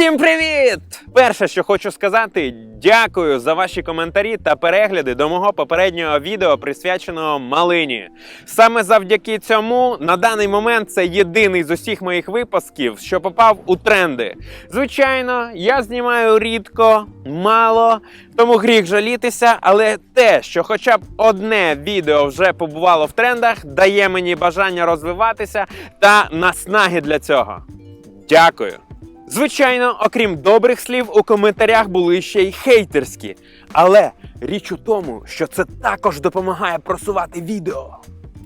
Всім привіт! Перше, що хочу сказати, дякую за ваші коментарі та перегляди до мого попереднього відео, присвяченого малині. Саме завдяки цьому на даний момент це єдиний з усіх моїх випусків, що попав у тренди. Звичайно, я знімаю рідко, мало, тому гріх жалітися, але те, що хоча б одне відео вже побувало в трендах, дає мені бажання розвиватися та наснаги для цього. Дякую. Звичайно, окрім добрих слів, у коментарях були ще й хейтерські. Але річ у тому, що це також допомагає просувати відео.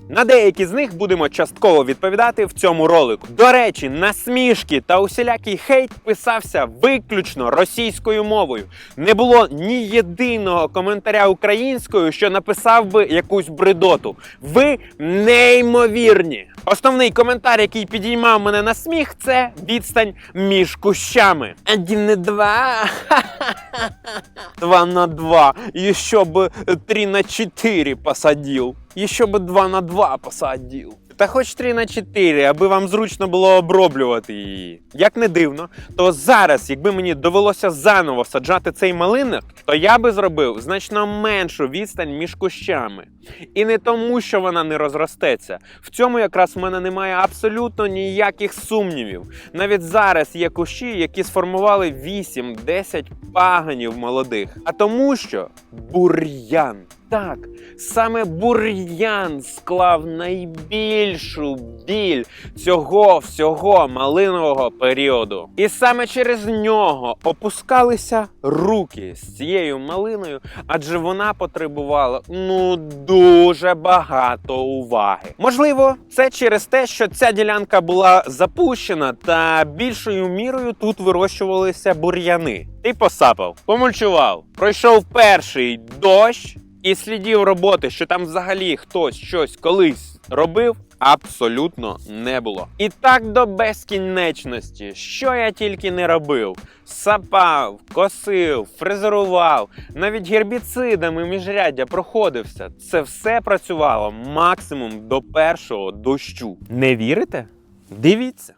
На деякі з них будемо частково відповідати в цьому ролику. До речі, насмішки та усілякий хейт писався виключно російською мовою. Не було ні єдиного коментаря українською, що написав би якусь бредоту. Ви неймовірні. Основний коментар, який підіймав мене на сміх, це відстань між кущами. Один не два. Два на два. Еще бы три на четыре посадил. Еще бы два на два посадил. Та хоч 3 на 4, аби вам зручно було оброблювати її. Як не дивно, то зараз, якби мені довелося заново саджати цей малинок, то я би зробив значно меншу відстань між кущами. І не тому, що вона не розростеться. В цьому якраз в мене немає абсолютно ніяких сумнівів. Навіть зараз є кущі, які сформували 8-10 паганів молодих. А тому що бур'ян. Так, саме бур'ян склав найбільшу біль цього всього малинового періоду. І саме через нього опускалися руки з цією малиною, адже вона потребувала ну дуже багато уваги. Можливо, це через те, що ця ділянка була запущена, та більшою мірою тут вирощувалися бур'яни. Ти посапав, помульчував, пройшов перший дощ. І слідів роботи, що там взагалі хтось щось колись робив, абсолютно не було. І так до безкінечності, що я тільки не робив: сапав, косив, фрезерував, навіть гербіцидами міжряддя проходився. Це все працювало максимум до першого дощу. Не вірите? Дивіться.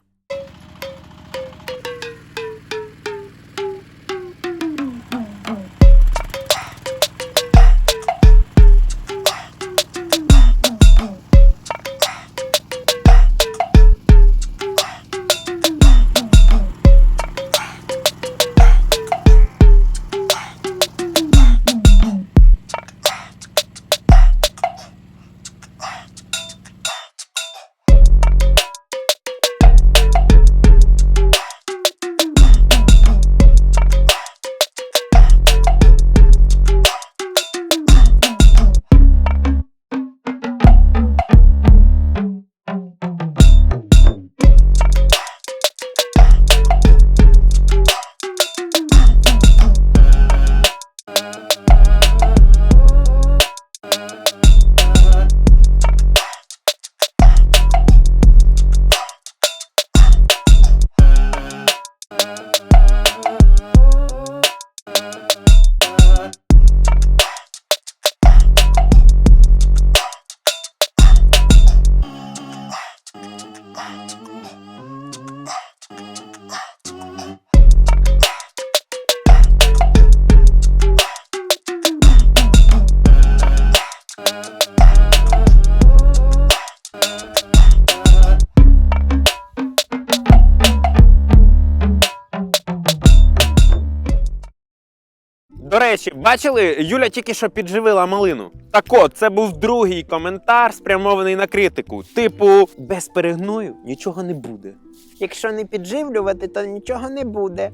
Речі, бачили, Юля тільки що підживила малину. Так от, це був другий коментар, спрямований на критику. Типу, без перегною нічого не буде. Якщо не підживлювати, то нічого не буде.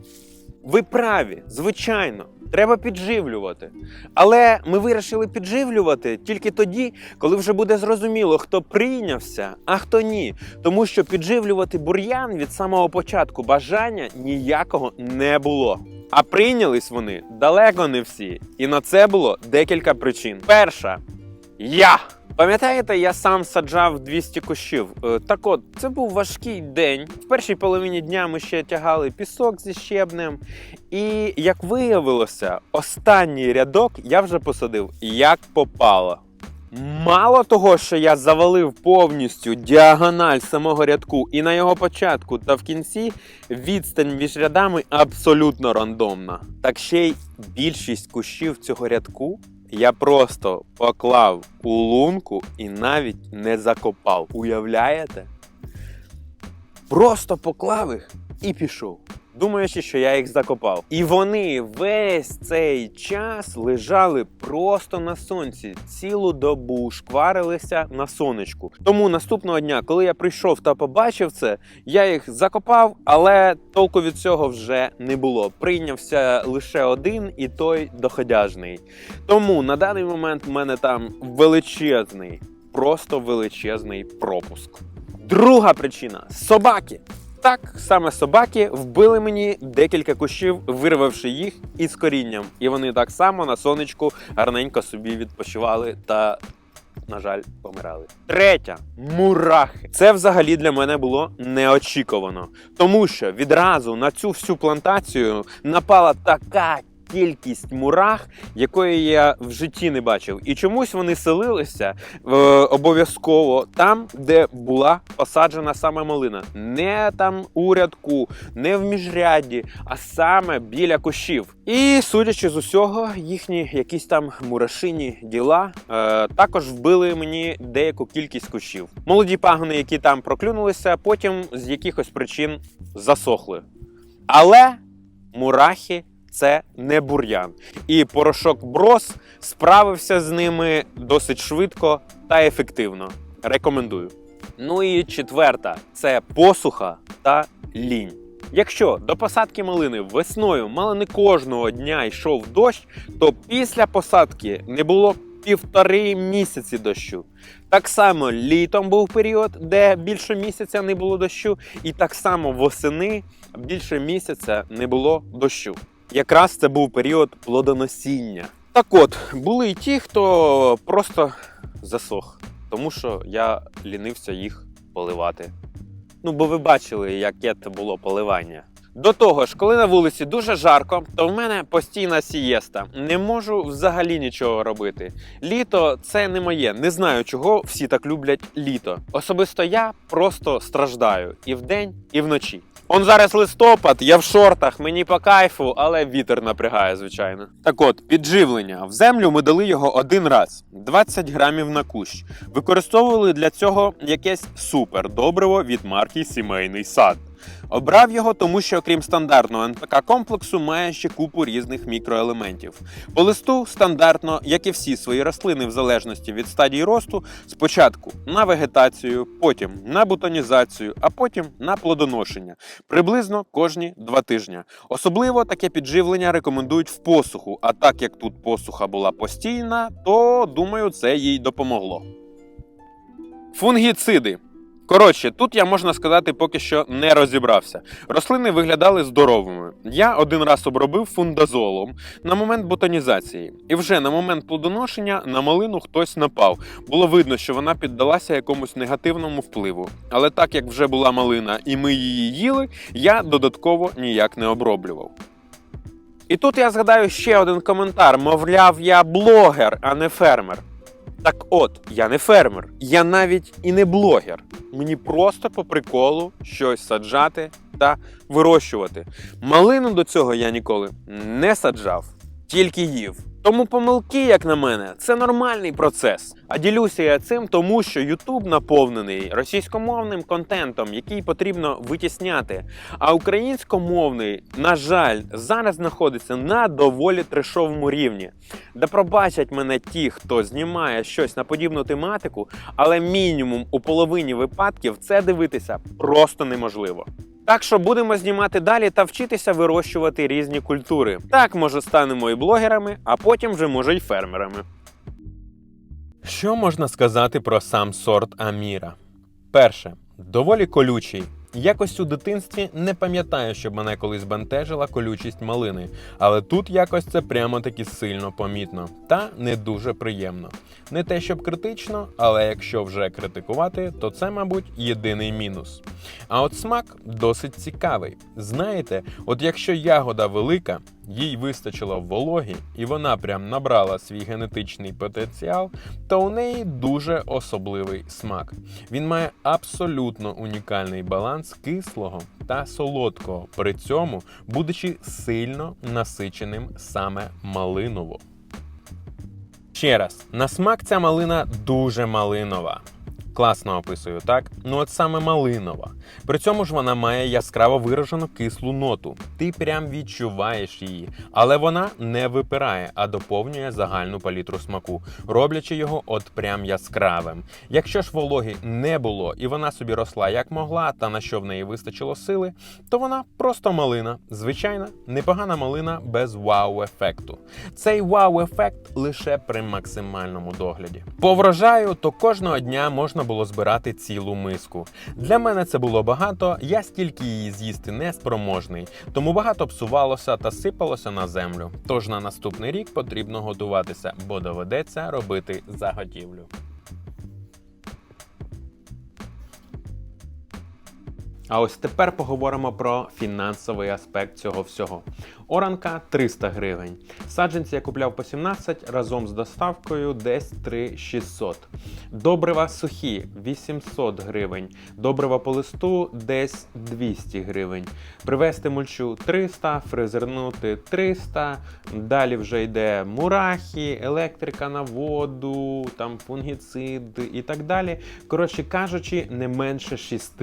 Ви праві, звичайно, треба підживлювати. Але ми вирішили підживлювати тільки тоді, коли вже буде зрозуміло, хто прийнявся, а хто ні. Тому що підживлювати бур'ян від самого початку бажання ніякого не було. А прийнялись вони далеко не всі. І на це було декілька причин. Перша я. Пам'ятаєте, я сам саджав 200 кущів. Е, Так от, це був важкий день. В першій половині дня ми ще тягали пісок зі щебнем. І як виявилося, останній рядок я вже посадив як попало. Мало того, що я завалив повністю діагональ самого рядку, і на його початку та в кінці відстань між рядами абсолютно рандомна. Так ще й більшість кущів цього рядку я просто поклав у лунку і навіть не закопав. Уявляєте? Просто поклав їх і пішов. Думаючи, що я їх закопав. І вони весь цей час лежали просто на сонці, цілу добу шкварилися на сонечку. Тому наступного дня, коли я прийшов та побачив це, я їх закопав, але толку від цього вже не було. Прийнявся лише один і той доходяжний. Тому на даний момент в мене там величезний, просто величезний пропуск. Друга причина собаки. Так, саме собаки вбили мені декілька кущів, вирвавши їх із корінням. І вони так само на сонечку гарненько собі відпочивали та, на жаль, помирали. Третя мурахи. Це взагалі для мене було неочікувано, тому що відразу на цю всю плантацію напала така. Кількість мурах, якої я в житті не бачив, і чомусь вони селилися е, обов'язково там, де була посаджена саме малина, не там у рядку, не в міжрядді, а саме біля кущів. І судячи з усього, їхні якісь там мурашині діла е, також вбили мені деяку кількість кущів. Молоді пагони, які там проклюнулися, потім з якихось причин засохли. Але мурахи це не бур'ян. І порошок брос справився з ними досить швидко та ефективно. Рекомендую. Ну і четверта це посуха та лінь. Якщо до посадки малини весною мало не кожного дня йшов дощ, то після посадки не було півтори місяці дощу. Так само літом був період, де більше місяця не було дощу, і так само восени більше місяця не було дощу. Якраз це був період плодоносіння. Так от, були й ті, хто просто засох, тому що я лінився їх поливати. Ну, бо ви бачили, яке це було поливання. До того ж, коли на вулиці дуже жарко, то в мене постійна сієста. Не можу взагалі нічого робити. Літо це не моє. Не знаю, чого всі так люблять літо. Особисто я просто страждаю і вдень, і вночі. Он зараз листопад, я в шортах, мені по кайфу, але вітер напрягає, звичайно. Так от, підживлення. В землю ми дали його один раз 20 грамів на кущ. Використовували для цього якесь супер добриво від марки Сімейний сад. Обрав його, тому що окрім стандартного НПК комплексу має ще купу різних мікроелементів. По листу стандартно, як і всі свої рослини, в залежності від стадії росту, спочатку на вегетацію, потім на бутонізацію, а потім на плодоношення. Приблизно кожні два тижні. Особливо таке підживлення рекомендують в посуху. А так як тут посуха була постійна, то думаю, це їй допомогло. Фунгіциди. Коротше, тут я можна сказати, поки що не розібрався. Рослини виглядали здоровими. Я один раз обробив фундазолом на момент бутонізації, і вже на момент плодоношення на малину хтось напав. Було видно, що вона піддалася якомусь негативному впливу. Але так як вже була малина і ми її їли, я додатково ніяк не оброблював. І тут я згадаю ще один коментар: мовляв, я блогер, а не фермер. Так от, я не фермер, я навіть і не блогер. Мені просто по приколу щось саджати та вирощувати. Малину до цього я ніколи не саджав, тільки їв. Тому помилки, як на мене, це нормальний процес. А ділюся я цим, тому що YouTube наповнений російськомовним контентом, який потрібно витісняти. А українськомовний, на жаль, зараз знаходиться на доволі трешовому рівні. Да пробачать мене ті, хто знімає щось на подібну тематику, але мінімум у половині випадків це дивитися просто неможливо. Так що будемо знімати далі та вчитися вирощувати різні культури. Так, може, станемо і блогерами, а потім вже може й фермерами. Що можна сказати про сам сорт Аміра? Перше, доволі колючий. Якось у дитинстві не пам'ятаю, щоб мене колись бентежила колючість малини, але тут якось це прямо таки сильно помітно та не дуже приємно. Не те, щоб критично, але якщо вже критикувати, то це, мабуть, єдиний мінус. А от смак досить цікавий. Знаєте, от якщо ягода велика, їй вистачило вологі, і вона прям набрала свій генетичний потенціал, то у неї дуже особливий смак. Він має абсолютно унікальний баланс кислого та солодкого, при цьому будучи сильно насиченим саме малиново. Ще раз, на смак ця малина дуже малинова. Класно описую, так? Ну от саме малинова. При цьому ж вона має яскраво виражену кислу ноту. Ти прям відчуваєш її, але вона не випирає, а доповнює загальну палітру смаку, роблячи його от прям яскравим. Якщо ж вологи не було і вона собі росла як могла, та на що в неї вистачило сили, то вона просто малина. Звичайна, непогана малина без вау-ефекту. Цей вау-ефект лише при максимальному догляді. По врожаю, то кожного дня можна було збирати цілу миску. Для мене це було багато, я стільки її з'їсти не спроможний, тому багато псувалося та сипалося на землю. Тож на наступний рік потрібно готуватися, бо доведеться робити заготівлю. А ось тепер поговоримо про фінансовий аспект цього всього. Оранка 300 гривень. Саджанці я купляв по 17 разом з доставкою десь 3600. Добрива сухі 800 гривень. Добрива по листу десь 200 гривень. Привезти мульчу 300, фрезернути 300. Далі вже йде мурахи, електрика на воду, там фунгіцид і так далі. Коротше кажучи, не менше 6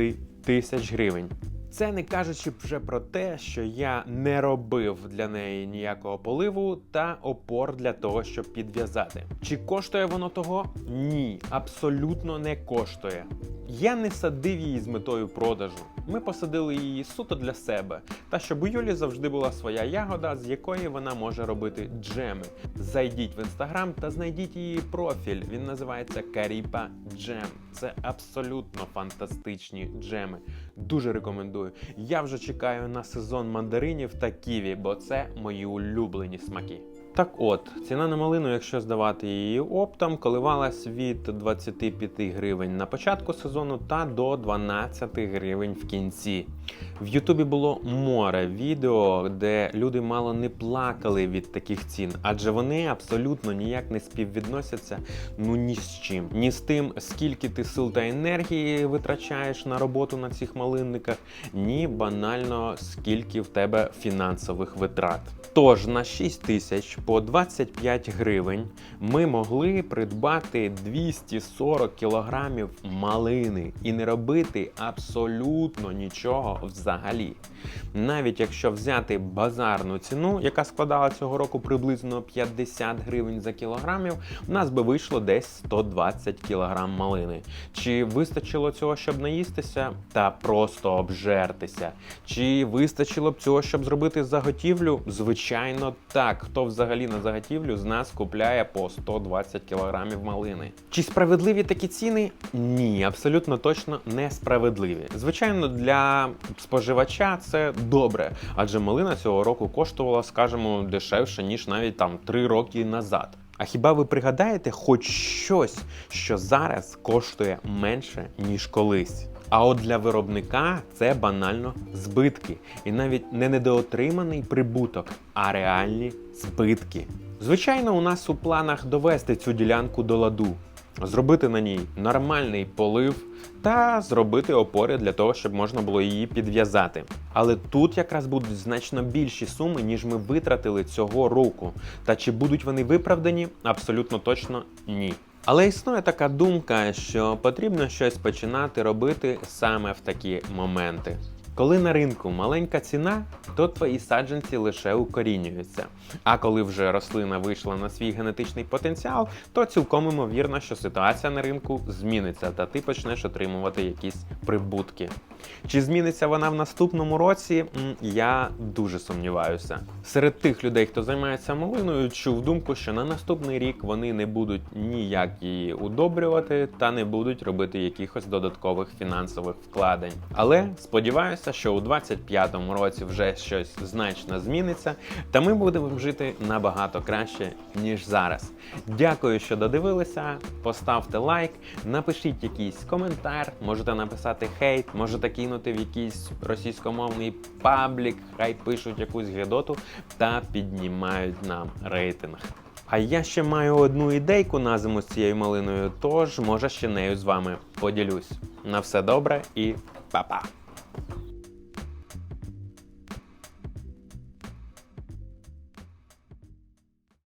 тисяч гривень. Це не кажучи вже про те, що я не робив для неї ніякого поливу та опор для того, щоб підв'язати. Чи коштує воно того? Ні, абсолютно не коштує. Я не садив її з метою продажу. Ми посадили її суто для себе, та щоб у Юлі завжди була своя ягода, з якої вона може робити джеми. Зайдіть в інстаграм та знайдіть її профіль. Він називається Каріпа Джем. Це абсолютно фантастичні джеми. Дуже рекомендую. Я вже чекаю на сезон мандаринів та ківі, бо це мої улюблені смаки. Так от, ціна на малину, якщо здавати її оптом, коливалась від 25 гривень на початку сезону та до 12 гривень в кінці. В Ютубі було море відео, де люди мало не плакали від таких цін, адже вони абсолютно ніяк не співвідносяться ну ні з чим. Ні з тим, скільки ти сил та енергії витрачаєш на роботу на цих малинниках, ні банально скільки в тебе фінансових витрат. Тож на 6 тисяч по 25 гривень ми могли придбати 240 кілограмів малини і не робити абсолютно нічого взагалі. Навіть якщо взяти базарну ціну, яка складала цього року приблизно 50 гривень за кілограмів, у нас би вийшло десь 120 кілограм малини. Чи вистачило цього, щоб наїстися та просто обжертися? Чи вистачило б цього, щоб зробити заготівлю? Звичайно, так. Хто взагалі на заготівлю з нас купляє по 120 кілограмів малини? Чи справедливі такі ціни? Ні, абсолютно точно несправедливі. Звичайно, для споживача це добре, адже малина цього року коштувала, скажімо, дешевше ніж навіть там 3 роки назад. А хіба ви пригадаєте хоч щось, що зараз коштує менше, ніж колись? А от для виробника це банально збитки. І навіть не недоотриманий прибуток, а реальні збитки. Звичайно, у нас у планах довести цю ділянку до ладу, зробити на ній нормальний полив та зробити опори для того, щоб можна було її підв'язати. Але тут якраз будуть значно більші суми, ніж ми витратили цього року. Та чи будуть вони виправдані? Абсолютно точно ні. Але існує така думка, що потрібно щось починати робити саме в такі моменти. Коли на ринку маленька ціна, то твої саджанці лише укорінюються. А коли вже рослина вийшла на свій генетичний потенціал, то цілком імовірно, що ситуація на ринку зміниться, та ти почнеш отримувати якісь прибутки. Чи зміниться вона в наступному році? Я дуже сумніваюся. Серед тих людей, хто займається малиною, чув думку, що на наступний рік вони не будуть ніяк її удобрювати та не будуть робити якихось додаткових фінансових вкладень. Але сподіваюся, сподіваємося, що у 25-му році вже щось значно зміниться, та ми будемо жити набагато краще, ніж зараз. Дякую, що додивилися. Поставте лайк, напишіть якийсь коментар, можете написати хейт, можете кинути в якийсь російськомовний паблік, хай пишуть якусь гидоту та піднімають нам рейтинг. А я ще маю одну ідейку на зиму з цією малиною, тож може ще нею з вами поділюсь. На все добре і па-па!